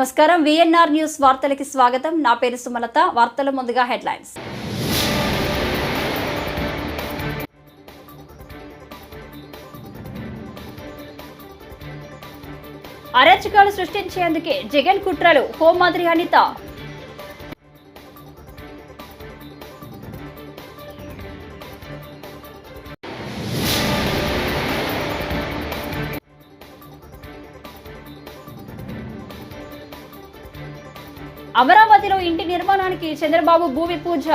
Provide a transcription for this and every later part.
నమస్కారం. VNR news వార్తలకి స్వాగతం. నా పేరు సుమలత. వార్తల ముందుగా హెడ్లైన్స్. అరాచకాలు సృష్టించేందుకే జగన్ కుట్రలు. హోంమంత్రి అనిత అమరావతిలో ఇంటి నిర్మాణానికి చంద్రబాబు భూమి పూజ.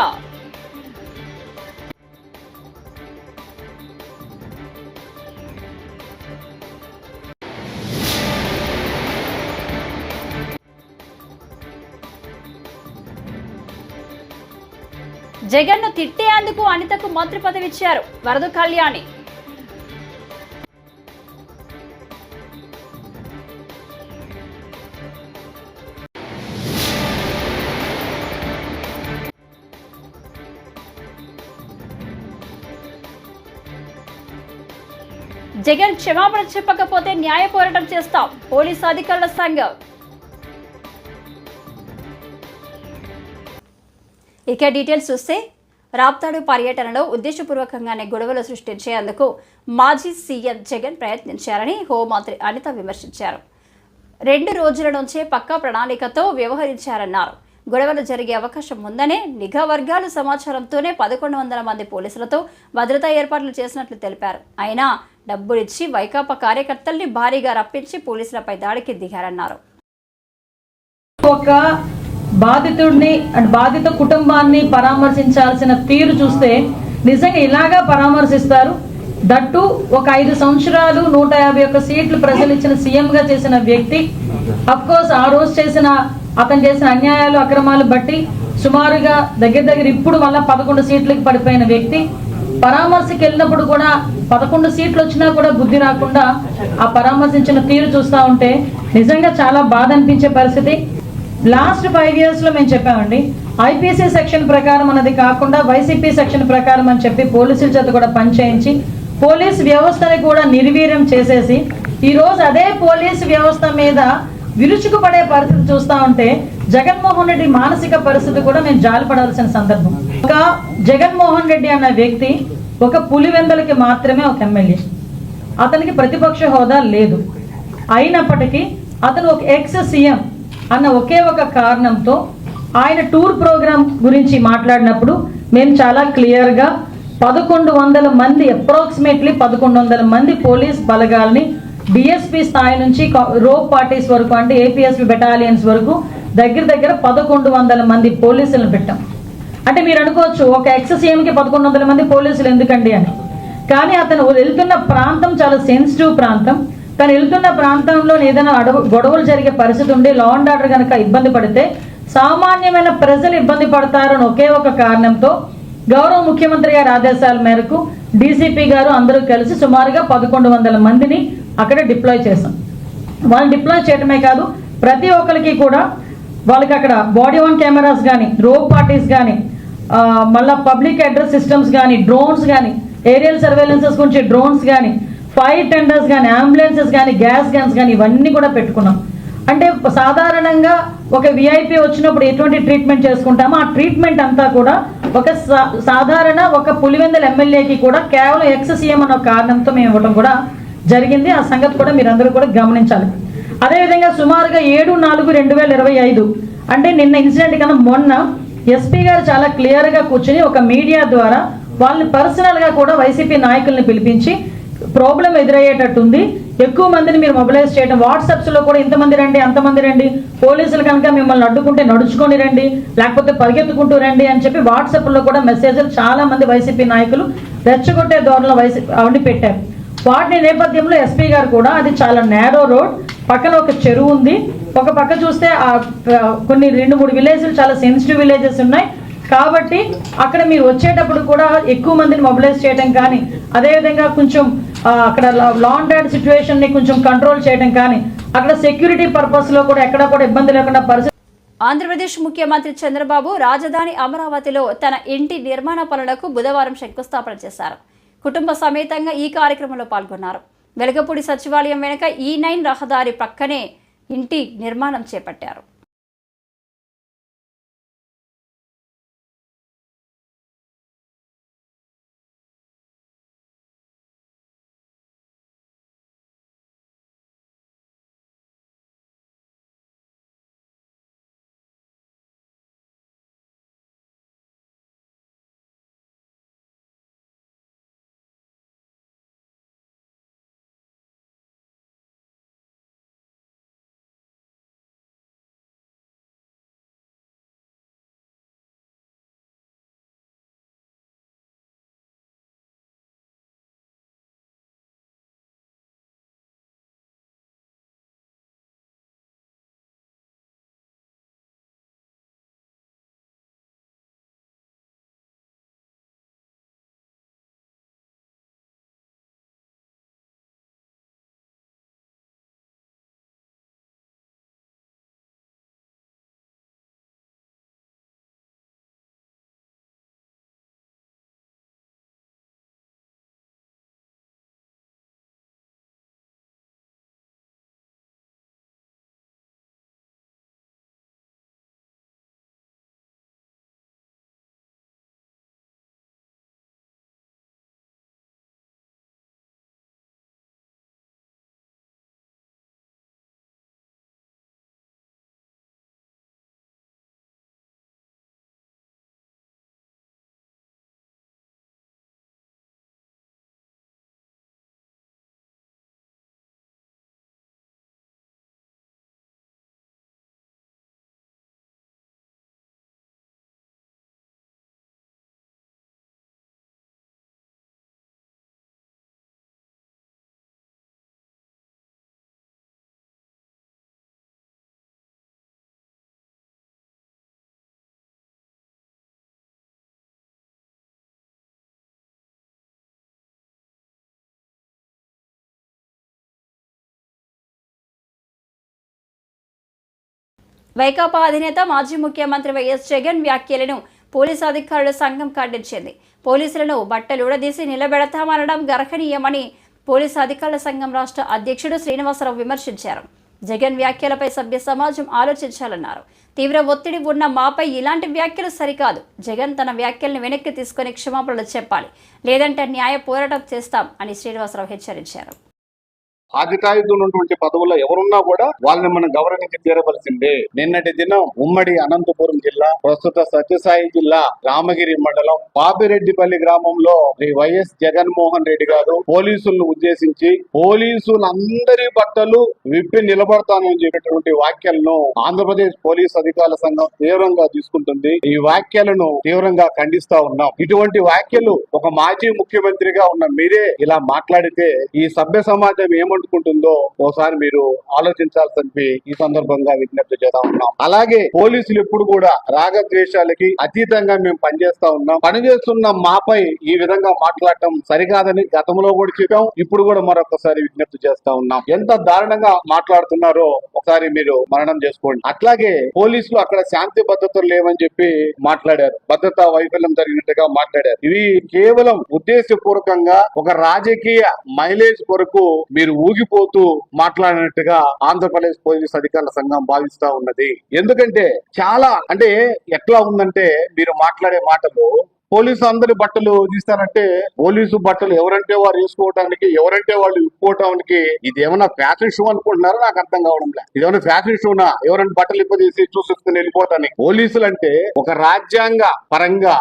జగన్ను తిట్టేందుకు అనితకు మంత్రి పదవి ఇచ్చారు వరద కళ్యాణి. జగన్ క్షమాపణ చెప్పకపోతే న్యాయ పోరాటం చేస్తాం. పోలీసు అధికారుల సంఘం. ఇక డీటెయిల్స్ చూస్తే రాప్తాడు పర్యటనలో ఉద్దేశపూర్వకంగానే గొడవలు సృష్టించేందుకు మాజీ సీఎం జగన్ ప్రయత్నించారని హోంమంత్రి అనిత విమర్శించారు. రెండు రోజుల నుంచే పక్కా ప్రణాళికతో వ్యవహరించారన్నారు. గొడవలు జరిగే అవకాశం ఉందనే నిఘా వర్గాలు సమాచారంతోనే పదకొండు వందల మంది పోలీసులతో భద్రతా ఏర్పాట్లు చేసినట్లు తెలిపారు. అయినా డబ్బులిచ్చి వైకాపా కార్యకర్తల్ని భారీగా రప్పించి పోలీసులపై దాడికి దిగారన్నారు. ఒక బాధితుడిని అండ్ బాధిత కుటుంబాన్ని పరామర్శించాల్సిన తీరు చూస్తే నిజంగా ఇలాగా పరామర్శిస్తారు. దట్టు ఒక ఐదు సంవత్సరాలు నూట యాభై ఒక్క సీట్లు ప్రజలు ఇచ్చిన సీఎం గా చేసిన వ్యక్తి అఫ్ కోర్స్ ఆ రోజు చేసిన అతను చేసిన అన్యాయాలు అక్రమాలు బట్టి సుమారుగా దగ్గర దగ్గర ఇప్పుడు మళ్ళా పదకొండు సీట్లకి పడిపోయిన వ్యక్తి పరామర్శకి వెళ్ళినప్పుడు కూడా పదకొండు సీట్లు వచ్చినా కూడా బుద్ధి రాకుండా ఆ పరామర్శించిన తీరు చూస్తా ఉంటే నిజంగా చాలా బాధ అనిపించే పరిస్థితి. లాస్ట్ ఫైవ్ ఇయర్స్లో మేము చెప్పామండి ఐపీసీ సెక్షన్ ప్రకారం అన్నది కాకుండా వైసీపీ సెక్షన్ ప్రకారం అని చెప్పి పోలీసుల చేత కూడా పనిచేయించి పోలీస్ వ్యవస్థని కూడా నిర్వీర్యం చేసేసి ఈ రోజు అదే పోలీస్ వ్యవస్థ మీద విరుచుకుపడే పరిస్థితి చూస్తా ఉంటే జగన్మోహన్ రెడ్డి మానసిక పరిస్థితి కూడా మేము జాలిపడాల్సిన సందర్భం. ఒక జగన్మోహన్ రెడ్డి అన్న వ్యక్తి ఒక పులివెందలకి మాత్రమే ఒక ఎమ్మెల్యే. అతనికి ప్రతిపక్ష హోదా లేదు. అయినప్పటికీ అతను ఒక ఎక్స్ సీఎం అన్న ఒకే ఒక కారణంతో ఆయన టూర్ ప్రోగ్రాం గురించి మాట్లాడినప్పుడు మేము చాలా క్లియర్గా పదకొండు వందల మంది అప్రాక్సిమేట్లీ పదకొండు వందల మంది పోలీస్ బలగాల్ని డిఎస్పి స్థాయి నుంచి రోప్ పార్టీస్ వరకు అంటే ఏపీఎస్పీ బెటాలియన్స్ వరకు దగ్గర దగ్గర పదకొండు వందల మంది పోలీసులను పెట్టాం. అంటే మీరు అనుకోవచ్చు ఒక ఎక్స్ సీఎంకి పదకొండు వందల మంది పోలీసులు ఎందుకండి అని. కానీ అతను వెళ్తున్న ప్రాంతం చాలా సెన్సిటివ్ ప్రాంతం. తను వెళ్తున్న ప్రాంతంలో ఏదైనా అడవు గొడవలు జరిగే పరిస్థితి ఉండి లా అండ్ ఆర్డర్ కనుక ఇబ్బంది పడితే సామాన్యమైన ప్రజలు ఇబ్బంది పడతారని ఒకే ఒక కారణంతో గౌరవ ముఖ్యమంత్రి గారి ఆదేశాల మేరకు డీసీపీ గారు అందరూ కలిసి సుమారుగా పదకొండు వందల మందిని అక్కడ డిప్లాయ్ చేశాం. వాళ్ళు డిప్లాయ్ చేయడమే కాదు ప్రతి ఒక్కరికి కూడా వాళ్ళకి అక్కడ బాడీ వన్ కెమెరాస్ కానీ రోప్ పార్టీస్ కానీ మళ్ళీ పబ్లిక్ అడ్రస్ సిస్టమ్స్ కానీ డ్రోన్స్ కానీ ఏరియల్ సర్వేలెన్సెస్ గురించి డ్రోన్స్ కానీ ఫైర్ టెండర్స్ కానీ అంబులెన్సెస్ కానీ గ్యాస్ గన్స్ కానీ ఇవన్నీ కూడా పెట్టుకున్నాం. అంటే సాధారణంగా ఒక విఐపి వచ్చినప్పుడు ఎటువంటి ట్రీట్మెంట్ చేసుకుంటామో ఆ ట్రీట్మెంట్ అంతా కూడా ఒక సా- సాధారణ ఒక పులివెందల ఎమ్మెల్యేకి కూడా కేవలం ఎక్స్సీఎం అన్న ఒక కారణంతో మేము ఇవ్వడం కూడా జరిగింది. ఆ సంగతి కూడా మీరందరూ కూడా గమనించాలి. అదేవిధంగా సుమారుగా ఏడు నాలుగు రెండు వేల ఇరవై ఐదు అంటే నిన్న ఇన్సిడెంట్ కన్నా మొన్న ఎస్పీ గారు చాలా క్లియర్గా కూర్చుని ఒక మీడియా ద్వారా వాళ్ళని పర్సనల్గా కూడా వైసీపీ నాయకుల్ని పిలిపించి ప్రాబ్లం ఎదురయ్యేటట్టుంది. ఎక్కువ మందిని మీరు మొబిలైజ్ చేయడం వాట్సాప్స్లో కూడా ఇంతమంది రండి అంతమంది రండి పోలీసులు కనుక మిమ్మల్ని అడ్డుకుంటే నడుచుకొని రండి లేకపోతే పరిగెత్తుకుంటూ రండి అని చెప్పి వాట్సాప్లో కూడా మెసేజ్లు చాలా మంది వైసీపీ నాయకులు రెచ్చగొట్టే ధోరణిలో వైసీపీ అవన్నీ పెట్టారు. వాటి నేపథ్యంలో ఎస్పీ గారు కూడా అది చాలా నేరో రోడ్ పక్కన ఒక చెరువు ఉంది. ఒక పక్క చూస్తే ఆ కొన్ని రెండు మూడు విలేజ్లు చాలా సెన్సిటివ్ విలేజెస్ ఉన్నాయి. కాబట్టి అక్కడ మీరు వచ్చేటప్పుడు కూడా ఎక్కువ మందిని మొబిలైజ్ చేయడం కానీ అదేవిధంగా కొంచెం అక్కడ లా సిచ్యువేషన్ని ని కొంచెం కంట్రోల్ చేయడం కానీ అక్కడ సెక్యూరిటీ పర్పస్లో కూడా ఎక్కడ కూడా ఇబ్బంది లేకుండా పరిస్థితి ఆంధ్రప్రదేశ్ ముఖ్యమంత్రి చంద్రబాబు రాజధాని అమరావతిలో తన ఇంటి నిర్మాణ పనులకు బుధవారం శంకుస్థాపన చేశారు. కుటుంబ సమేతంగా ఈ కార్యక్రమంలో పాల్గొన్నారు. వెలగపూడి సచివాలయం వెనుక ఈ నైన్ రహదారి ప్రక్కనే ఇంటి నిర్మాణం చేపట్టారు. వైకాపా అధినేత మాజీ ముఖ్యమంత్రి వైఎస్ జగన్ వ్యాఖ్యలను పోలీసు అధికారుల సంఘం ఖండించింది. పోలీసులను బట్టలుడదీసి నిలబెడతామనడం గర్హనీయమని పోలీసు అధికారుల సంఘం రాష్ట్ర అధ్యక్షుడు శ్రీనివాసరావు విమర్శించారు. జగన్ వ్యాఖ్యలపై సభ్య సమాజం ఆలోచించాలన్నారు. తీవ్ర ఒత్తిడి ఉన్న మాపై ఇలాంటి వ్యాఖ్యలు సరికాదు. జగన్ తన వ్యాఖ్యల్ని వెనక్కి తీసుకొని క్షమాపణలు చెప్పాలి. లేదంటే న్యాయ పోరాటం చేస్తాం అని శ్రీనివాసరావు హెచ్చరించారు. ఆధికారికత ఉన్నటువంటి పదవుల్లో ఎవరున్నా కూడా వాళ్ళని మనం గౌరవించి తీరవలసిందే. నిన్నటి దినం ఉమ్మడి అనంతపురం జిల్లా ప్రస్తుత సత్యసాయి జిల్లా రామగిరి మండలం పాపిరెడ్డిపల్లి గ్రామంలో శ్రీ వైఎస్ జగన్మోహన్ రెడ్డి గారు పోలీసులను ఉద్దేశించి పోలీసులందరి బట్టలు విప్పి నిలబడతానని చెప్పేటువంటి వ్యాఖ్యలను ఆంధ్రప్రదేశ్ పోలీస్ అధికారుల సంఘం తీవ్రంగా తీసుకుంటుంది. ఈ వ్యాఖ్యలను తీవ్రంగా ఖండిస్తా ఉన్నాం. ఇటువంటి వ్యాఖ్యలు ఒక మాజీ ముఖ్యమంత్రిగా ఉన్న మీరే ఇలా మాట్లాడితే ఈ సభ్య సమాజం ఎదుర్కొంటుందో ఒకసారి మీరు ఆలోచించాల్సింది ఈ సందర్భంగా విజ్ఞప్తి చేస్తా ఉన్నాం. అలాగే పోలీసులు ఎప్పుడు కూడా రాగద్వేషాలకి అతీతంగా మేము పనిచేస్తా ఉన్నాం. పనిచేస్తున్న మాపై ఈ విధంగా మాట్లాడటం సరికాదని గతంలో కూడా చెప్పాం. ఇప్పుడు కూడా మరొకసారి విజ్ఞప్తి చేస్తా ఉన్నాం. ఎంత దారుణంగా మాట్లాడుతున్నారో ఒకసారి మీరు మరణం చేసుకోండి. అట్లాగే పోలీసులు అక్కడ శాంతి భద్రతలు లేవని చెప్పి మాట్లాడారు. భద్రతా వైఫల్యం జరిగినట్టుగా మాట్లాడారు. ఇవి కేవలం ఉద్దేశపూర్వకంగా ఒక రాజకీయ మైలేజ్ కొరకు మీరు ఊగిపోతూ మాట్లాడినట్టుగా ఆంధ్రప్రదేశ్ పోలీస్ అధికారుల సంఘం భావిస్తా ఉన్నది. ఎందుకంటే చాలా అంటే ఎట్లా ఉందంటే మీరు మాట్లాడే మాటలు పోలీసు అందరి బట్టలు తీస్తారంటే పోలీసు బట్టలు ఎవరంటే వారు వేసుకోవడానికి ఎవరంటే వాళ్ళు ఇప్పుకోవటానికి ఇది ఏమైనా ఫ్యాషన్ షో అనుకుంటున్నారో? నాకు అర్థం కావడం లేదు ఇది ఫ్యాషన్ షోనా ఎవరైనా బట్టలు ఇప్పదీసి చూసుకుని వెళ్ళిపోవటానికి పోలీసులు అంటే ఒక రాజ్యాంగ పరంగా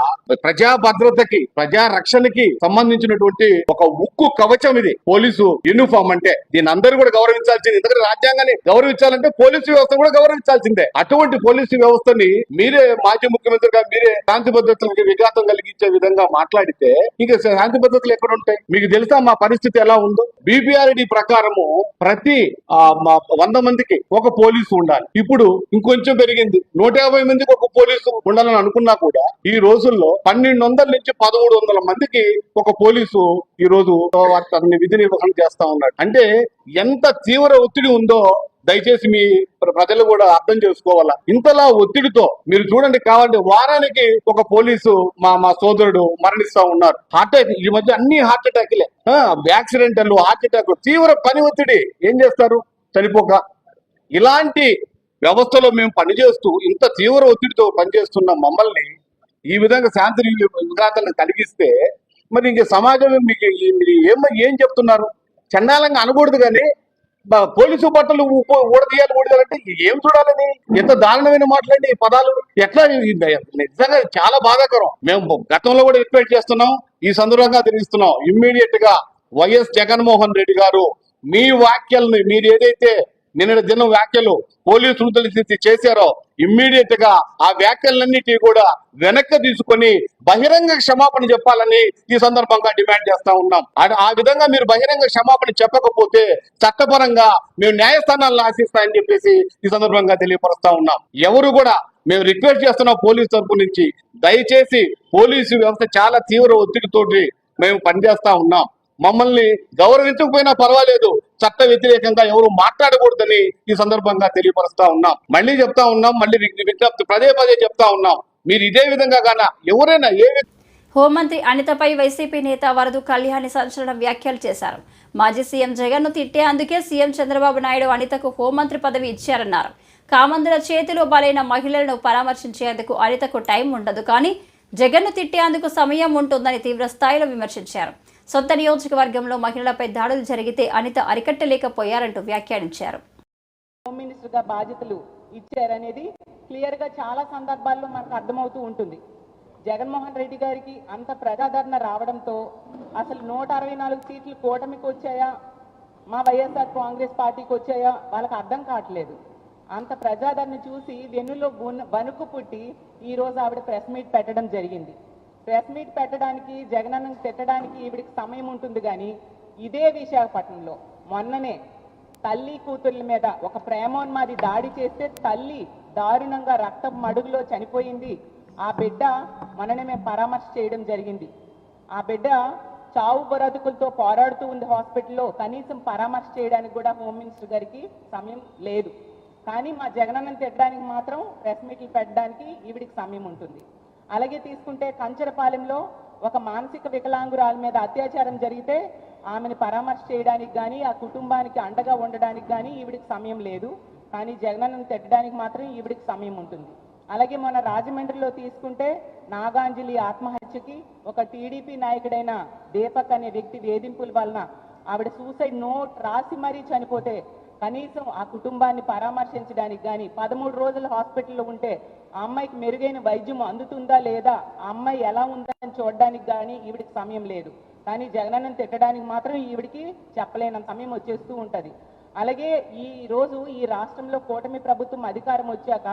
ప్రజా భద్రతకి ప్రజా రక్షణకి సంబంధించినటువంటి ఒక ఉక్కు కవచం ఇది. పోలీసు యూనిఫామ్ అంటే దీని అందరూ కూడా గౌరవించాల్సింది. ఎందుకంటే రాజ్యాంగాన్ని గౌరవించాలంటే పోలీసు వ్యవస్థ కూడా గౌరవించాల్సిందే. అటువంటి పోలీసు వ్యవస్థని మీరే మాజీ ముఖ్యమంత్రిగా మీరే శాంతి భద్రతలకు విఘాతం కలిగించే విధంగా మాట్లాడితే ఇంకా శాంతి భద్రతలు ఎక్కడ ఉంటాయి? మీకు తెలుసా మా పరిస్థితి ఎలా ఉందో? బీపీఆర్డి ప్రకారము ప్రతి ఆ, మా వంద మందికి ఒక పోలీసు ఉండాలి. ఇప్పుడు ఇంకొంచెం పెరిగింది. నూట యాభై మందికి ఒక పోలీసు ఉండాలని అనుకున్నా కూడా ఈ రోజుల్లో పన్నెండు వందల నుంచి పదమూడు వందల మందికి ఒక పోలీసు ఈ రోజు అతన్ని విధి నిర్వహణ చేస్తా ఉన్నాడు. అంటే ఎంత తీవ్ర ఒత్తిడి ఉందో దయచేసి మీ ప్ర- ప్రజలు కూడా అర్థం చేసుకోవాలా? ఇంతలా ఒత్తిడితో మీరు చూడండి కావాలంటే వారానికి ఒక పోలీసు మా మా సోదరుడు మరణిస్తా ఉన్నారు. హార్ట్ అటాక్ ఈ మధ్య అన్ని హార్ట్ అటాక్లే. యాక్సిడెంటల్ హార్ట్ అటాక్ తీవ్ర పని ఒత్తిడి. ఏం చేస్తారు? చనిపోక. ఇలాంటి వ్యవస్థలో మేము పనిచేస్తూ ఇంత తీవ్ర ఒత్తిడితో పనిచేస్తున్న మమ్మల్ని ఈ విధంగా శాంతి విఘాతాలను కలిగిస్తే మరి ఇంక సమాజంలో మీకు ఏం ఏం చెప్తున్నారు? చండాలంగా అనకూడదు కానీ పోలీసు బట్టలు ఊడదీయాలి ఊడదీయాలంటే ఏం చూడాలని ఎంత దారుణమైన మాట్లాడి ఈ పదాలు? ఎట్లా నిజంగా చాలా బాధాకరం. మేము గతంలో కూడా రిక్వెస్ట్ చేస్తున్నాం ఈ సందర్భంగా తెలియస్తున్నాం ఇమ్మీడియట్గా వైఎస్ జగన్మోహన్ రెడ్డి గారు మీ వ్యాఖ్యల్ని మీరు ఏదైతే నిన్న దినం వ్యాఖ్యలు పోలీసులు తెలిసి చేశారో ఇమ్మీడియట్గా ఆ వ్యాఖ్యలన్నిటి కూడా వెనక్కి తీసుకొని బహిరంగ క్షమాపణ చెప్పాలని ఈ సందర్భంగా డిమాండ్ చేస్తా ఉన్నాం. ఆ- ఆ విధంగా మీరు బహిరంగ క్షమాపణ చెప్పకపోతే చట్టపరంగా మేము న్యాయస్థానాలను ఆశిస్తాయని చెప్పేసి ఈ సందర్భంగా తెలియపరుస్తా ఉన్నాం. ఎవరు కూడా మేము రిక్వెస్ట్ చేస్తున్నాం పోలీస్ తరపు నుంచి. దయచేసి పోలీసు వ్యవస్థ చాలా తీవ్ర ఒత్తిడితోటి మేము పనిచేస్తా ఉన్నాం. మమ్మల్ని గౌరవించకపోయినా పర్వాలేదు. చట్ట వ్యతిరేకంగా ఎవరు మాట్లాడకూడదని ఈ సందర్భంగా తెలియపరుస్తా ఉన్నాం. మళ్ళీ చెప్తా ఉన్నాం మళ్ళీ విజ్ఞప్తి పదే పదే చెప్తా ఉన్నాం. మీరు ఇదే విధంగా గాన ఎవరైనా ఏ హోంమంత్రి అనితపై వైసీపీ నేత వరదు కళ్యాణి సంచలన వ్యాఖ్యలు చేశారు. మాజీ సీఎం జగన్ను తిట్టే అందుకే సీఎం చంద్రబాబు నాయుడు అనితకు హోంమంత్రి పదవి ఇచ్చారన్నారు. కామందుల చేతిలో బలైన మహిళలను పరామర్శించేందుకు అనితకు టైం ఉండదు కానీ జగన్ను తిట్టేందుకు సమయం ఉంటుందని తీవ్ర స్థాయిలో విమర్శించారు. సొంత నియోజకవర్గంలో మహిళలపై దాడులు జరిగితే అనిత అరికట్టలేకపోయారంటూ వ్యాఖ్యానించారు. హోమ్ మినిస్టర్గా బాధ్యతలు ఇచ్చారనేది క్లియర్గా చాలా సందర్భాల్లో మనకు అర్థమవుతూ ఉంటుంది. జగన్మోహన్ రెడ్డి గారికి అంత ప్రజాదరణ రావడంతో అసలు నూట అరవై నాలుగు సీట్లు కూటమికి వచ్చాయా? మా వైఎస్ఆర్ కాంగ్రెస్ పార్టీకి వచ్చాయా? వాళ్ళకి అర్థం కావట్లేదు. అంత ప్రజాదరణ చూసి వెన్నులో వణుకు పుట్టి ఈ రోజు ఆవిడ ప్రెస్ మీట్ పెట్టడం జరిగింది. ప్రెస్ మీట్ పెట్టడానికి జగనన్న తిట్టడానికి ఈవిడికి సమయం ఉంటుంది కానీ ఇదే విశాఖపట్నంలో. మొన్ననే తల్లి కూతుర్ల మీద ఒక ప్రేమోన్మాది దాడి చేస్తే తల్లి దారుణంగా రక్తం మడుగులో చనిపోయింది. ఆ బిడ్డ మననే మేము పరామర్శ చేయడం జరిగింది. ఆ బిడ్డ చావు బరతుకులతో పోరాడుతూ ఉంది హాస్పిటల్లో. కనీసం పరామర్శ చేయడానికి కూడా హోమ్ మినిస్టర్ గారికి సమయం లేదు. కానీ మా జగనన్నను తిట్టడానికి మాత్రం ప్రెస్ మీట్లు పెట్టడానికి ఈవిడికి సమయం ఉంటుంది. అలాగే తీసుకుంటే కంచరపాలెంలో ఒక మానసిక వికలాంగురాల మీద అత్యాచారం జరిగితే ఆమెను పరామర్శ చేయడానికి కానీ ఆ కుటుంబానికి అండగా ఉండడానికి కానీ ఈవిడికి సమయం లేదు. కానీ జగనన్నను తిట్టడానికి మాత్రం ఈవిడికి సమయం ఉంటుంది. అలాగే మన రాజమండ్రిలో తీసుకుంటే నాగాంజలి ఆత్మహత్యకి ఒక టీడీపీ నాయకుడైన దీపక్ అనే వ్యక్తి వేధింపుల వలన ఆవిడ సూసైడ్ నోట్ రాసి మరీ చనిపోతే కనీసం ఆ కుటుంబాన్ని పరామర్శించడానికి కానీ పదమూడు రోజులు హాస్పిటల్లో ఉంటే ఆ అమ్మాయికి మెరుగైన వైద్యం అందుతుందా లేదా? ఆ అమ్మాయి ఎలా ఉందని చూడడానికి కానీ ఈవిడికి సమయం లేదు. కానీ జగనన్నను తిట్టడానికి మాత్రం ఈవిడికి చెప్పలేనంత సమయం వచ్చేస్తూ ఉంటుంది. అలాగే ఈ రోజు ఈ రాష్ట్రంలో కూటమి ప్రభుత్వం అధికారం వచ్చాక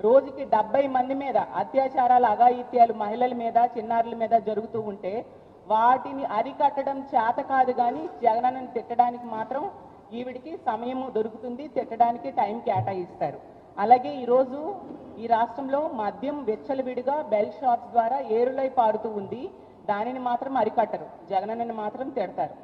రోజుకి డెబ్బై మంది మీద అత్యాచారాలు అఘాయిత్యాలు మహిళల మీద చిన్నారుల మీద జరుగుతూ ఉంటే వాటిని అరికట్టడం చేత కాదు కానీ జగనన్నను తిట్టడానికి మాత్రం ఈవిడికి సమయం దొరుకుతుంది తిట్టడానికి టైం కేటాయిస్తారు. అలాగే ఈరోజు ఈ రాష్ట్రంలో మద్యం వెచ్చలవిడిగా బెల్ షాప్స్ ద్వారా ఏరులై పారుతూ ఉంది. దానిని మాత్రం అరికట్టరు. జగనన్నని మాత్రం తిడతారు.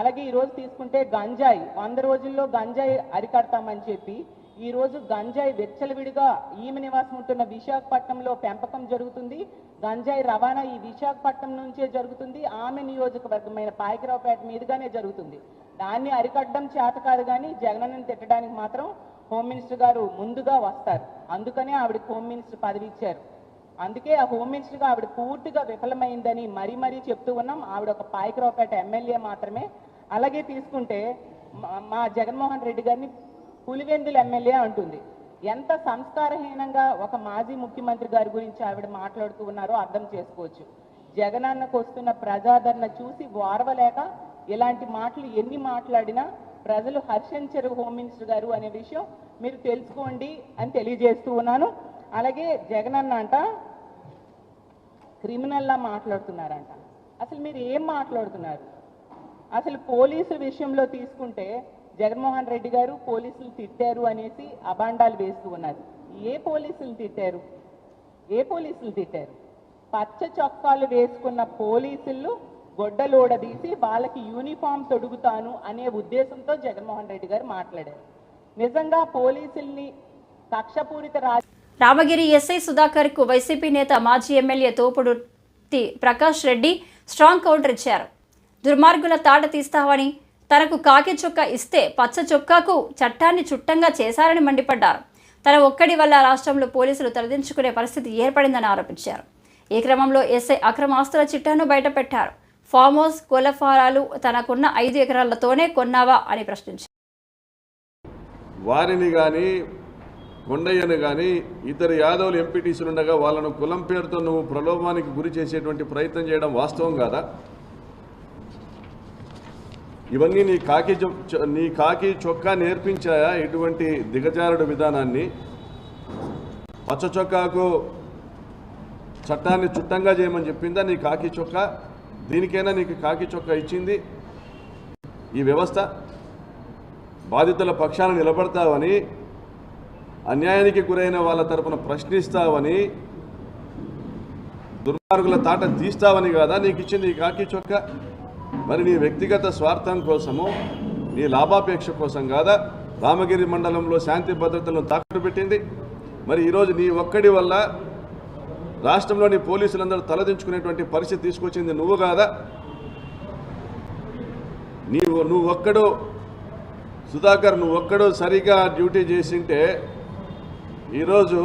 అలాగే ఈరోజు తీసుకుంటే గంజాయి వంద రోజుల్లో గంజాయి అరికడతామని చెప్పి ఈ రోజు గంజాయి వెచ్చలవిడిగా ఈమె నివాసం ఉంటున్న విశాఖపట్నంలో పెంపకం జరుగుతుంది. గంజాయి రవాణా ఈ విశాఖపట్నం నుంచే జరుగుతుంది. ఆమె నియోజకవర్గమైన పాయకరావుపేట మీదుగానే జరుగుతుంది. దాన్ని అరికట్టడం చేత కాదు కానీ జగనన్నని తిట్టడానికి మాత్రం హోమ్ మినిస్టర్ గారు ముందుగా వస్తారు. అందుకనే ఆవిడకి హోమ్ మినిస్టర్ పదవి ఇచ్చారు. అందుకే ఆ హోమ్ మినిస్టర్గా ఆవిడ పూర్తిగా విఫలమైందని మరీ మరీ చెప్తూ ఉన్నాం. ఆవిడ ఒక పాయకరావుపేట ఎమ్మెల్యే మాత్రమే. అలాగే తీసుకుంటే మా జగన్మోహన్ రెడ్డి గారిని పులివెందుల ఎమ్మెల్యే అంటుంది. ఎంత సంస్కారహీనంగా ఒక మాజీ ముఖ్యమంత్రి గారి గురించి ఆవిడ మాట్లాడుతూ ఉన్నారో అర్థం చేసుకోవచ్చు. జగనన్నకు వస్తున్న ప్రజాదరణ చూసి వారవలేక ఇలాంటి మాటలు ఎన్ని మాట్లాడినా ప్రజలు హర్షించరు హోమ్ మినిస్టర్ గారు అనే విషయం మీరు తెలుసుకోండి అని తెలియజేస్తూ ఉన్నాను. అలాగే జగనన్న అంట క్రిమినల్లా మాట్లాడుతున్నారంట. అసలు మీరు ఏం మాట్లాడుతున్నారు? అసలు పోలీసు విషయంలో తీసుకుంటే జగన్మోహన్ రెడ్డి గారు పోలీసులు తిట్టారు అనేసి అబాండాలు వేస్తూ ఉన్నారు. ఏ పోలీసులు తిట్టారు? ఏ పోలీసులు తిట్టారు? పచ్చ చొక్కాలు వేసుకున్న పోలీసులు గొడ్డలోడదీసి వాళ్ళకి యూనిఫామ్ తొడుగుతాను అనే ఉద్దేశంతో జగన్మోహన్ రెడ్డి గారు మాట్లాడారు. నిజంగా పోలీసుల్ని కక్షపూరిత రాజ రామగిరి ఎస్ఐ సుధాకర్కు వైసీపీ నేత మాజీ ఎమ్మెల్యే తోపుడు ప్రకాష్ రెడ్డి స్ట్రాంగ్ కౌంటర్ ఇచ్చారు. దుర్మార్గుల తాట తీస్తావని తనకు కాకి చొక్కా ఇస్తే పచ్చ చొక్కాకు చట్టాన్ని చుట్టంగా చేశారని మండిపడ్డారు. తన ఒక్కడి వల్ల రాష్ట్రంలో పోలీసులు తలదించుకునే పరిస్థితి ఏర్పడిందని ఆరోపించారు. ఈ క్రమంలో ఎస్ఐ అక్రమ ఆస్తుల చిట్టాను బయటపెట్టారు. ఫామ్ హౌస్ కోళ్ళఫారాలు తనకున్న ఐదు ఎకరాలతోనే కొన్నావా అని ప్రశ్నించారు. వారిని కానీ కొండయ్యను కానీ ఇతర యాదవులు ఎంపీటీసీలు ఉండగా వాళ్ళను కులం పేరుతో నువ్వు ప్రలోభానికి గురి చేసేటువంటి ప్రయత్నం చేయడం వాస్తవం కాదా? ఇవన్నీ నీ కాకి నీ కాకి చొక్కా నేర్పించాయా? ఇటువంటి దిగజారుడు విధానాన్ని? పచ్చ చొక్కాకు చట్టాన్ని చుట్టంగా చేయమని చెప్పిందా నీ కాకి చొక్కా? దీనికైనా నీకు కాకి చొక్కా ఇచ్చింది? ఈ వ్యవస్థ బాధితుల పక్షాన నిలబడతావని అన్యాయానికి గురైన వాళ్ళ తరపున ప్రశ్నిస్తావని దుర్మార్గుల తాట తీస్తావని కాదా నీకు ఇచ్చింది ఈ కాకి చొక్కా? మరి నీ వ్యక్తిగత స్వార్థం కోసము నీ లాభాపేక్ష కోసం కాదా రామగిరి మండలంలో శాంతి భద్రతలను తాకట్టు పెట్టింది? మరి ఈరోజు నీ ఒక్కడి వల్ల రాష్ట్రంలోని పోలీసులందరూ తలదించుకునేటువంటి పరిస్థితి తీసుకొచ్చింది నువ్వు కాదా? నీవు నువ్వు ఒక్కడు సుధాకర్ నువ్వు ఒక్కడు సరిగా డ్యూటీ చేసింటే ఈరోజు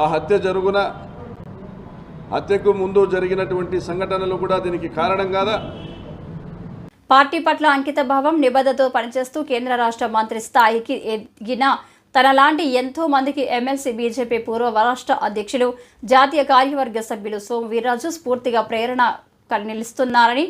ఆ హత్య జరుగున? హత్యకు ముందు జరిగినటువంటి సంఘటనలు కూడా దీనికి కారణం కాదా? పార్టీ పట్ల అంకిత భావం పనిచేస్తూ కేంద్ర రాష్ట్ర మంత్రి స్థాయికి ఎదిగిన తనలాంటి ఎంతో మందికి ఎమ్మెల్సీ బీజేపీ పూర్వ రాష్ట్ర అధ్యక్షులు జాతీయ కార్యవర్గ సభ్యులు సోము వీర్రాజు స్ఫూర్తిగా ప్రేరణ నిలుస్తున్నారని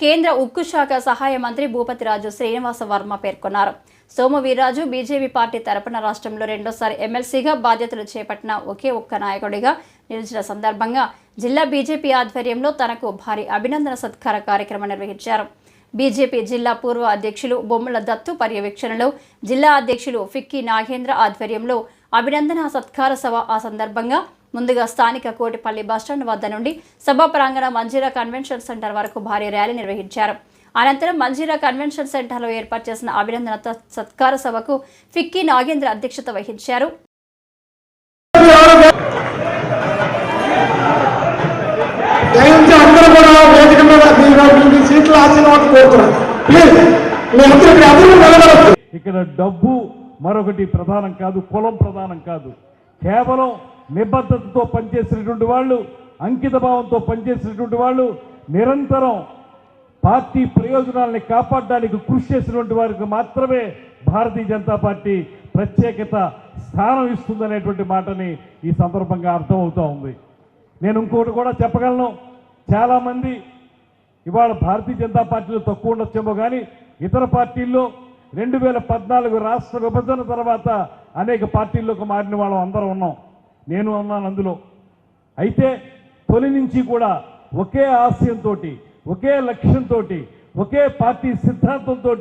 కేంద్ర ఉక్కు శాఖ సహాయ మంత్రి భూపతిరాజు శ్రీనివాస వర్మ పేర్కొన్నారు. సోము వీర్రాజు బీజేపీ పార్టీ తరపున రాష్ట్రంలో రెండోసారి ఎమ్మెల్సీగా బాధ్యతలు చేపట్టిన ఒకే ఒక్క నాయకుడిగా నిలిచిన సందర్భంగా జిల్లా బీజేపీ ఆధ్వర్యంలో తనకు భారీ అభినందన సత్కార కార్యక్రమం నిర్వహించారు. బీజేపీ జిల్లా పూర్వ అధ్యక్షులు బొమ్మల దత్తు పర్యవేక్షణలో జిల్లా అధ్యక్షులు ఫిక్కీ నాగేంద్ర ఆధ్వర్యంలో అభినందన సత్కార సభ ఆ సందర్భంగా ముందుగా స్థానిక కోటిపల్లి బస్టాండ్ వద్ద నుండి సభా ప్రాంగణ మంజీరా కన్వెన్షన్ సెంటర్ వరకు భారీ ర్యాలీ నిర్వహించారు. అనంతరం మంజీరా కన్వెన్షన్ సెంటర్లో ఏర్పాటు చేసిన అభినందన సత్కార సభకు ఫిక్కీ నాగేంద్ర అధ్యక్షత వహించారు. ఇక్కడ డబ్బు మరొకటి ప్రధానం కాదు కులం ప్రధానం కాదు. కేవలం నిబద్ధతతో పనిచేసినటువంటి వాళ్ళు అంకిత భావంతో పనిచేసినటువంటి వాళ్ళు నిరంతరం పార్టీ ప్రయోజనాల్ని కాపాడడానికి కృషి చేసినటువంటి వారికి మాత్రమే భారతీయ జనతా పార్టీ ప్రత్యేకత స్థానం ఇస్తుందనేటువంటి మాటని ఈ సందర్భంగా అర్థమవుతూ ఉంది. నేను ఇంకోటి కూడా చెప్పగలను. చాలామంది ఇవాళ భారతీయ జనతా పార్టీలో తక్కువ ఉండొచ్చేమో కానీ ఇతర పార్టీల్లో రెండు వేల పద్నాలుగు రాష్ట్ర విభజన తర్వాత అనేక పార్టీల్లోకి మారిన వాళ్ళం అందరం ఉన్నాం. నేను ఉన్నాను అందులో. అయితే తొలి నుంచి కూడా ఒకే ఆశయంతో ఒకే లక్ష్యంతో ఒకే పార్టీ సిద్ధాంతంతో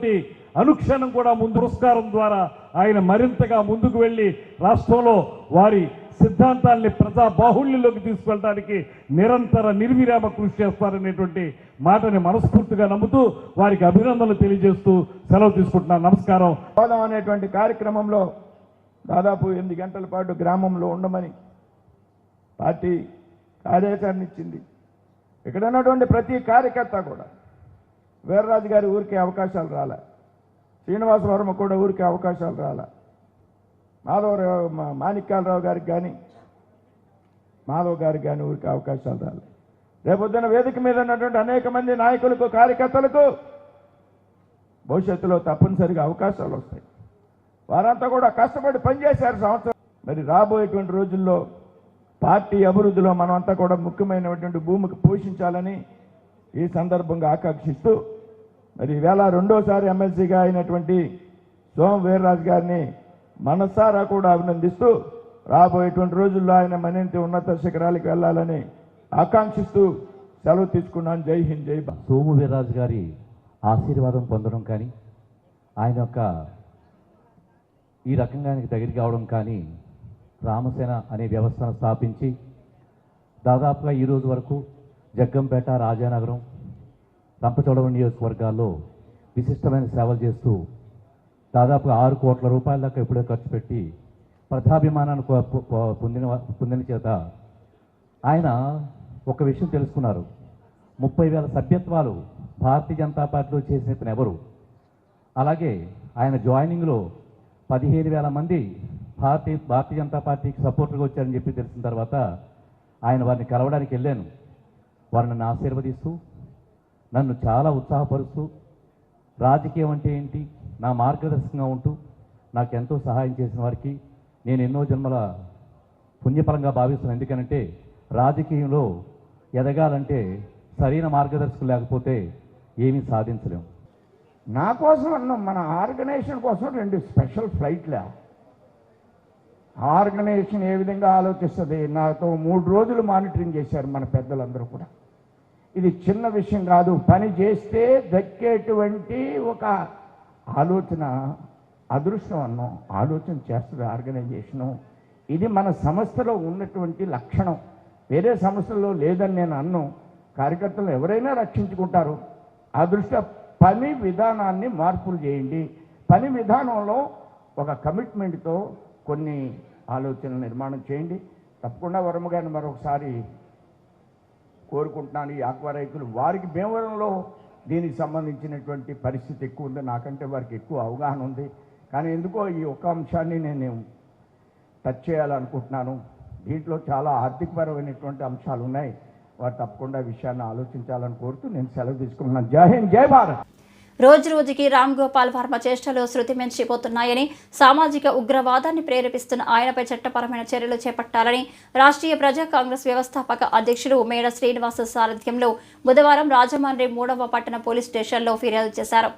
అనుక్షణం కూడా ముందు పురస్కారం ద్వారా ఆయన మరింతగా ముందుకు వెళ్ళి రాష్ట్రంలో వారి సిద్ధాంతాల్ని ప్రజా బాహుళ్యంలోకి తీసుకెళ్ళడానికి నిరంతర నిర్విరామ కృషి చేస్తారనేటువంటి మాటని మనస్ఫూర్తిగా నమ్ముతూ వారికి అభినందనలు తెలియజేస్తూ సెలవు తీసుకుంటున్నాను. నమస్కారం. పోదాం అనేటువంటి కార్యక్రమంలో దాదాపు ఎనిమిది గంటల పాటు గ్రామంలో ఉండమని పార్టీ కార్యాచరణ ఇచ్చింది. ఇక్కడ ఉన్నటువంటి ప్రతి కార్యకర్త కూడా. వీర్రాజు గారి ఊరికే అవకాశాలు రాలే. శ్రీనివాస వర్మ కూడా ఊరికే అవకాశాలు రాలే. మాధవరావు మా- మాణిక్యాలరావు గారికి కానీ మాధవ్ గారికి కానీ ఊరికి అవకాశాలు రాలే. రేపొద్దున వేదిక మీద ఉన్నటువంటి అనేక మంది నాయకులకు కార్యకర్తలకు భవిష్యత్తులో తప్పనిసరిగా అవకాశాలు వస్తాయి. వారంతా కూడా కష్టపడి పనిచేశారు సంవత్సరం. మరి రాబోయేటువంటి రోజుల్లో పార్టీ అభివృద్ధిలో మనమంతా కూడా ముఖ్యమైనటువంటి భూమికి పోషించాలని ఈ సందర్భంగా ఆకాంక్షిస్తూ మరి ఈవేళ రెండోసారి ఎమ్మెల్సీగా అయినటువంటి సోమ వీర్రాజు గారిని మనసారా కూడా అభినందిస్తూ రాబోయేటువంటి రోజుల్లో ఆయన మరింత ఉన్నత శిఖరాలకు వెళ్ళాలని ఆకాంక్షిస్తూ సెలవు తీసుకున్నాను. జై హింద్ జై సోము వీర్రాజు గారి ఆశీర్వాదం పొందడం కానీ ఆయన యొక్క ఈ రకంగా ఆయనకి దగ్గరికి కావడం కానీ రామసేన అనే వ్యవస్థను స్థాపించి దాదాపుగా ఈరోజు వరకు జగ్గంపేట రాజానగరం రంపచోడవరం నియోజకవర్గాల్లో విశిష్టమైన సేవలు చేస్తూ దాదాపుగా ఆరు కోట్ల రూపాయల దాకా ఇప్పుడే ఖర్చు పెట్టి ప్రజాభిమానాన్ని పొందిన పొందిన చేత ఆయన ఒక విషయం తెలుసుకున్నారు. ముప్పై వేల సభ్యత్వాలు భారతీయ జనతా పార్టీలో చేసిన ఎవరు? అలాగే ఆయన జాయినింగ్లో పదిహేను వేల మంది భారతీయ భారతీయ జనతా పార్టీకి సపోర్టర్గా వచ్చారని చెప్పి తెలిసిన తర్వాత ఆయన వారిని కలవడానికి వెళ్ళాను. వారు నన్ను ఆశీర్వదిస్తూ నన్ను చాలా ఉత్సాహపరుస్తూ రాజకీయం అంటే ఏంటి నా మార్గదర్శకంగా ఉంటూ నాకు ఎంతో సహాయం చేసిన వారికి నేను ఎన్నో జన్మల పుణ్యఫలంగా భావిస్తున్నాను. ఎందుకనంటే రాజకీయంలో ఎదగాలంటే సరైన మార్గదర్శకులు లేకపోతే ఏమీ సాధించలేం. నా కోసం అన్న మన ఆర్గనైజేషన్ కోసం రెండు స్పెషల్ ఫ్లైట్లే ఆర్గనైజేషన్ ఏ విధంగా ఆలోచిస్తుంది? నాతో మూడు రోజులు మానిటరింగ్ చేశారు మన పెద్దలందరూ కూడా. ఇది చిన్న విషయం కాదు. పని చేస్తే దక్కేటువంటి ఒక ఆలోచన అదృష్టం అన్నాం ఆలోచన చేస్తుంది ఆర్గనైజేషను. ఇది మన సంస్థలో ఉన్నటువంటి లక్షణం. వేరే సంస్థల్లో లేదని నేను అన్ను. కార్యకర్తలు ఎవరైనా రక్షించుకుంటారు. అదృష్ట పని విధానాన్ని మార్పులు చేయండి. పని విధానంలో ఒక కమిట్మెంట్తో కొన్ని ఆలోచన నిర్మాణం చేయండి. తప్పకుండా వర్మ గారిని మరొకసారి కోరుకుంటున్నాను. ఈ ఆక్వా రైతులు వారికి భీమవరంలో దీనికి సంబంధించినటువంటి పరిస్థితి ఎక్కువ ఉంది. నాకంటే వారికి ఎక్కువ అవగాహన ఉంది. కానీ ఎందుకో ఈ ఒక్క అంశాన్ని నేను టచ్ చేయాలనుకుంటున్నాను. దీంట్లో చాలా ఆర్థికపరమైనటువంటి అంశాలు ఉన్నాయి. వారు తప్పకుండా విషయాన్ని ఆలోచించాలని కోరుతూ నేను సెలవు తీసుకుంటున్నాను. జై హింద్ జై భారత్! రోజు రోజుకి రామ్ గోపాల్ వర్మ చేష్టలు శృతి మించిపోతున్నాయని సామాజిక ఉగ్రవాదాన్ని ప్రేరేపిస్తున్న ఆయనపై చట్టపరమైన చర్యలు చేపట్టాలని రాష్ట్రీయ ప్రజా కాంగ్రెస్ వ్యవస్థాపక అధ్యక్షులు మేడ శ్రీనివాస సారథ్యంలో బుధవారం రాజమండ్రి మూడవ పట్టణ పోలీస్ స్టేషన్లో ఫిర్యాదు చేశారు.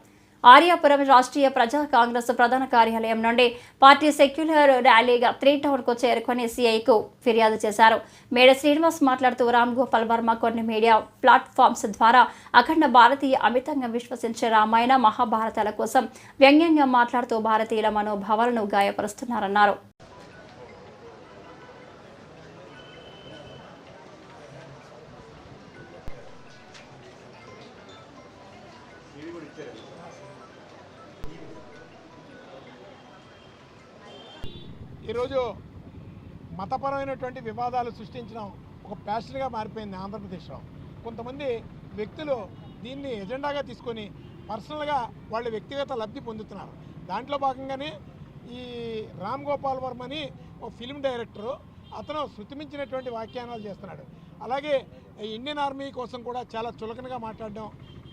ఆర్యాపురం రాష్ట్రీయ ప్రజా కాంగ్రెస్ ప్రధాన కార్యాలయం నుండి పార్టీ సెక్యులర్ ర్యాలీగా త్రీ టౌన్కు చేరుకుని సీఐకు ఫిర్యాదు చేశారు. మేడ శ్రీనివాస్ మాట్లాడుతూ రామ్ గోపాల్ వర్మ కొన్ని మీడియా ప్లాట్ఫామ్స్ ద్వారా అఖండ భారతీయ అమితంగా విశ్వసించే రామాయణ మహాభారతాల కోసం వ్యంగ్యంగా మాట్లాడుతూ భారతీయుల మనోభావాలను గాయపరుస్తున్నారన్నారు. ఈరోజు మతపరమైనటువంటి వివాదాలు సృష్టించడం ఒక ప్యాషన్గా మారిపోయింది ఆంధ్రప్రదేశ్లో. కొంతమంది వ్యక్తులు దీన్ని ఎజెండాగా తీసుకొని పర్సనల్గా వాళ్ళ వ్యక్తిగత లబ్ధి పొందుతున్నారు. దాంట్లో భాగంగానే ఈ రామ్ గోపాల్ వర్మని ఒక ఫిల్మ్ డైరెక్టరు అతను శృతిమించినటువంటి వ్యాఖ్యానాలు చేస్తున్నాడు. అలాగే ఇండియన్ ఆర్మీ కోసం కూడా చాలా చులకనగా మాట్లాడడం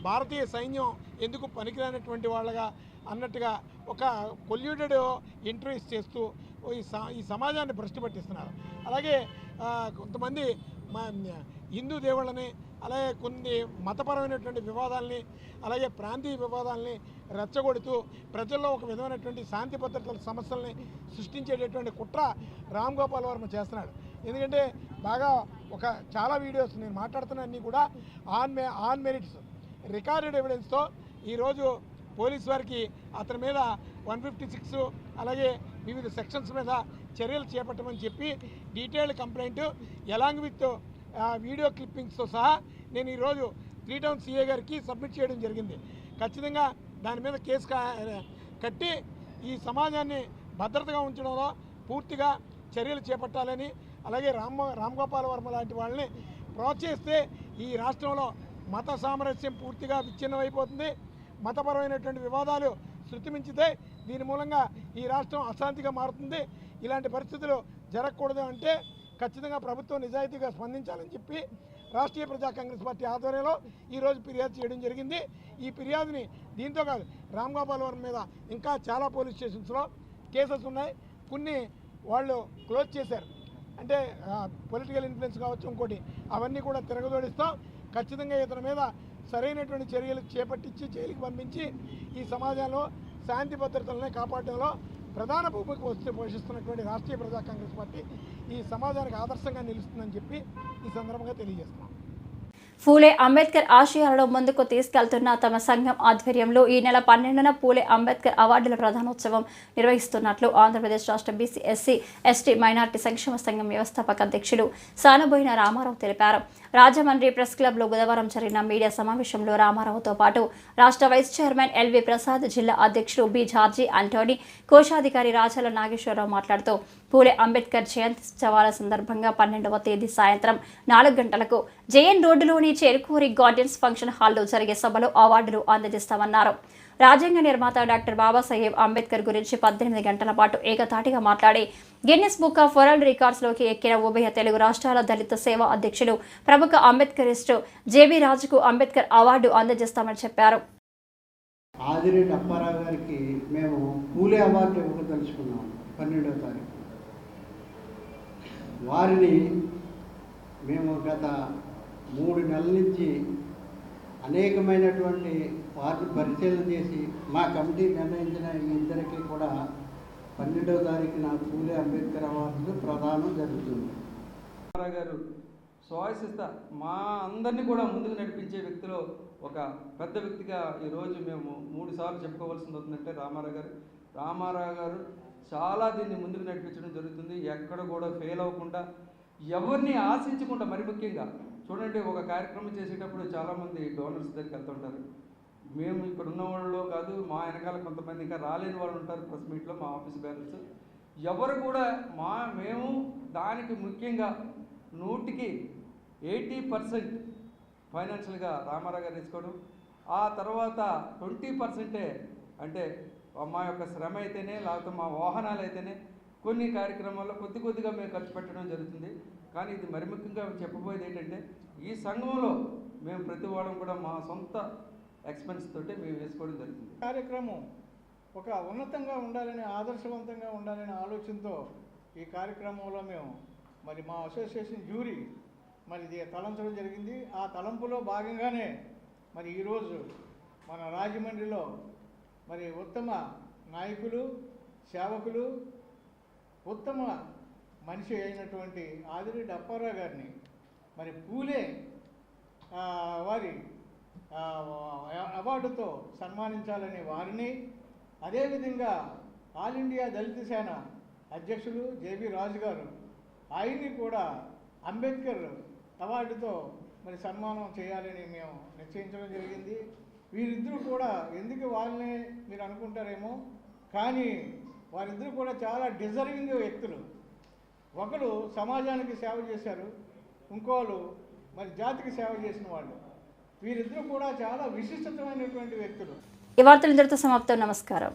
భారతీయ సైన్యం ఎందుకు పనికిరానటువంటి వాళ్ళగా అన్నట్టుగా ఒక కొల్యూటెడ్ ఇంటర్వ్యూస్ చేస్తూ ఈ స- ఈ సమాజాన్ని భ్రష్టు పట్టిస్తున్నారు. అలాగే కొంతమంది మా హిందూ దేవుళ్ళని అలాగే కొన్ని మతపరమైనటువంటి వివాదాలని అలాగే ప్రాంతీయ వివాదాలని రెచ్చగొడుతూ ప్రజల్లో ఒక విధమైనటువంటి శాంతి భద్రతల సమస్యల్ని సృష్టించేటటువంటి కుట్ర రామ్ గోపాల్ వర్మ చేస్తున్నాడు. ఎందుకంటే బాగా ఒక చాలా వీడియోస్ నేను మాట్లాడుతున్న కూడా on me on merits recorded ఎవిడెన్స్తో ఈరోజు పోలీస్ వారికి అతని మీద వన్ ఫిఫ్టీ సిక్స్ అలాగే వివిధ సెక్షన్స్ మీద చర్యలు చేపట్టమని చెప్పి detailed complaint along with video క్లిప్పింగ్స్తో సహా నేను ఈరోజు త్రీ టౌన్ సీఏ గారికి సబ్మిట్ చేయడం జరిగింది. ఖచ్చితంగా దాని మీద కేసు కా- కట్టి ఈ సమాజాన్ని భద్రతగా ఉంచడంలో పూర్తిగా చర్యలు చేపట్టాలని అలాగే రామ్ రామ్ గోపాల్ వర్మ లాంటి వాళ్ళని ప్రోత్సహిస్తే ఈ రాష్ట్రంలో మత సామరస్యం పూర్తిగా విచ్ఛిన్నమైపోతుంది. మతపరమైనటువంటి వివాదాలు శృతిమించితే దీని మూలంగా ఈ రాష్ట్రం అశాంతిగా మారుతుంది. ఇలాంటి పరిస్థితులు జరగకూడదు అంటే ఖచ్చితంగా ప్రభుత్వం నిజాయితీగా స్పందించాలని చెప్పి రాష్ట్రీయ ప్రజా కాంగ్రెస్ పార్టీ ఆధ్వర్యంలో ఈరోజు ఫిర్యాదు చేయడం జరిగింది. ఈ ఫిర్యాదుని దీంతో కాదు రామ్ గోపాల్ వర్మ మీద ఇంకా చాలా పోలీస్ స్టేషన్స్లో కేసెస్ ఉన్నాయి. కొన్ని వాళ్ళు క్లోజ్ చేశారు. అంటే పొలిటికల్ ఇన్ఫ్లుయెన్స్ కావచ్చు ఇంకోటి అవన్నీ కూడా తిరగదోడిస్తాం. ఖచ్చితంగా ఇతని మీద సరైనటువంటి చర్యలు చేపట్టించి జైలుకి పంపించి ఈ సమాజంలో శాంతి భద్రతలను కాపాడడంలో ప్రధాన భూమిక వస్తూ పోషిస్తున్నటువంటి రాష్ట్రీయ ప్రజా కాంగ్రెస్ పార్టీ ఈ సమాజానికి ఆదర్శంగా నిలుస్తుందని చెప్పి ఈ సందర్భంగా తెలియజేస్తున్నాం. పూలే అంబేద్కర్ ఆశయాలను ముందుకు తీసుకెళ్తున్న తమ సంఘం ఆధ్వర్యంలో ఈ నెల పన్నెండున పూలే అంబేద్కర్ అవార్డుల ప్రధానోత్సవం నిర్వహిస్తున్నట్లు ఆంధ్రప్రదేశ్ రాష్ట్ర బీసీ ఎస్సీ ఎస్టీ మైనార్టీ సంక్షేమ సంఘం వ్యవస్థాపక అధ్యక్షులు సానబోయిన రామారావు తెలిపారు. రాజమండ్రి ప్రెస్ క్లబ్లో బుధవారం జరిగిన మీడియా సమావేశంలో రామారావుతో పాటు రాష్ట్ర వైస్ చైర్మన్ ఎల్వి ప్రసాద్ జిల్లా అధ్యక్షుడు బి జార్జీ ఆంటోనీ కోశాధికారి రాజాల నాగేశ్వరరావు మాట్లాడుతూ పూలే అంబేద్కర్ జయంతి ఉత్సవాల సందర్భంగా పన్నెండవ తేదీ సాయంత్రం నాలుగు గంటలకు జేఎన్ రోడ్డులోని చేరుకూరి గార్డెన్స్ ఫంక్షన్ హాల్లో జరిగే సభలో అవార్డులు అందజేస్తామన్నారు. రాజ్యాంగ నిర్మాత డాక్టర్ బాబాసాహెబ్ అంబేద్కర్ గురించి పద్దెనిమిది గంటల పాటు ఏకతాటిగా మాట్లాడి గిన్నిస్ బుక్ ఆఫ్ వరల్డ్ రికార్డ్స్లోకి ఎక్కిన ఉభయ తెలుగు రాష్ట్రాల దళిత సేవా అధ్యక్షులు ప్రముఖ అంబేద్కరిస్టు జేబీ రాజుకు అంబేద్కర్ అవార్డు అందజేస్తామని చెప్పారు. ఆదిరెడ్డి అప్పారావు గారికి మేము పూలే అవార్డు ఇవ్వదలుచుకున్నాం పన్నెండవ తారీఖు. వారిని మేము గత మూడు నెలల నుంచి అనేకమైనటువంటి వారిని పరిశీలన చేసి మా కమిటీ నిర్ణయించిన ఈ ఇద్దరికి కూడా పన్నెండవ తారీఖున పూలే అంబేద్కర్ అవార్డులు ప్రదానం జరుగుతుంది. రామారావు గారు స్వాసిస్త మా అందరినీ కూడా ముందుకు నడిపించే వ్యక్తిలో ఒక పెద్ద వ్యక్తిగా ఈరోజు మేము మూడు సార్లు చెప్పుకోవాల్సింది అవుతుందంటే రామారావు గారు. రామారావు గారు చాలా దీన్ని ముందుకు నడిపించడం జరుగుతుంది. ఎక్కడ కూడా ఫెయిల్ అవ్వకుండా ఎవరిని ఆశించకుండా మరి ముఖ్యంగా చూడండి ఒక కార్యక్రమం చేసేటప్పుడు చాలామంది డోనర్స్ దగ్గరికి వెళ్తుంటారు మేము ఇక్కడ ఉన్న వాళ్ళలో కాదు మా వెనకాల కొంతమంది ఇంకా రాలేని వాళ్ళు ఉంటారు ప్రెస్ మీట్లో మా ఆఫీస్ బ్యాలెన్స్ ఎవరు కూడా మా మేము దానికి ముఖ్యంగా నూటికి ఎయిటీ పర్సెంట్ ఫైనాన్షియల్గా రామారావు గారు తీసుకోవడం. ఆ తర్వాత ట్వంటీ పర్సెంటే అంటే మా యొక్క శ్రమ అయితేనే లేకపోతే మా వాహనాలు అయితేనే కొన్ని కార్యక్రమాల్లో కొద్ది కొద్దిగా మేము ఖర్చు పెట్టడం జరుగుతుంది. కానీ ఇది మరి ముఖ్యంగా చెప్పబోయేది ఏంటంటే ఈ సంఘంలో మేము ప్రతి వాళ్ళం కూడా మా సొంత ఎక్స్పెన్స్ తోటే మేము వేసుకోవడం జరుగుతుంది. కార్యక్రమం ఒక ఉన్నతంగా ఉండాలని ఆదర్శవంతంగా ఉండాలనే ఆలోచనతో ఈ కార్యక్రమంలో మేము మరి మా అసోసియేషన్ జ్యూరీ మరి ఇది తలంచడం జరిగింది. ఆ తలంపులో భాగంగానే మరి ఈరోజు మన రాజమండ్రిలో మరి ఉత్తమ నాయకులు సేవకులు ఉత్తమ మనిషి అయినటువంటి ఆదిరెడ్డి అప్పారావు గారిని మరి పూలే వారి అవార్డుతో సన్మానించాలని వారిని అదేవిధంగా ఆల్ ఇండియా దళిత సేన అధ్యక్షులు జేబి రాజు గారు ఆయన్ని కూడా అంబేద్కర్ అవార్డుతో మరి సన్మానం చేయాలని మేము నిశ్చయించడం జరిగింది. వీరిద్దరూ కూడా ఎందుకు వాళ్ళని మీరు అనుకుంటారేమో? కానీ వారిద్దరూ కూడా చాలా డిజర్వింగ్ వ్యక్తులు. ఒకరు సమాజానికి సేవ చేశారు ఇంకోళ్ళు మరి జాతికి సేవ చేసిన వాళ్ళు. వీరిద్దరూ కూడా చాలా విశిష్టమైనటువంటి వ్యక్తులు. ఈ వార్తలు ఇంతటితో సమాప్తం. నమస్కారం.